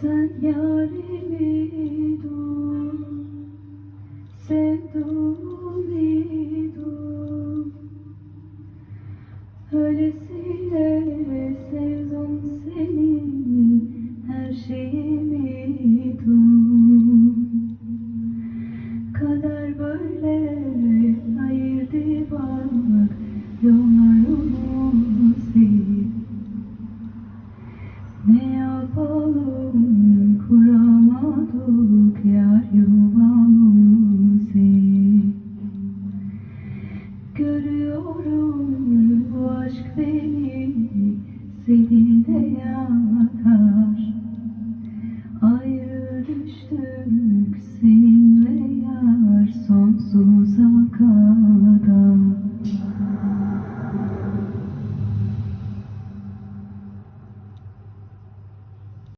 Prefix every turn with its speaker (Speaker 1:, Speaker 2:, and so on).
Speaker 1: Sen yarimi dur Sevdumi dur Öylesine sevdim seni Her şeyimi dur Kader böyle ayırdı bak Yollarımızı Ne yapalım? Görüyorum. Bu aşk beni Seni de yakar. Ayrı düştük seninle yar Sonsuza kadar.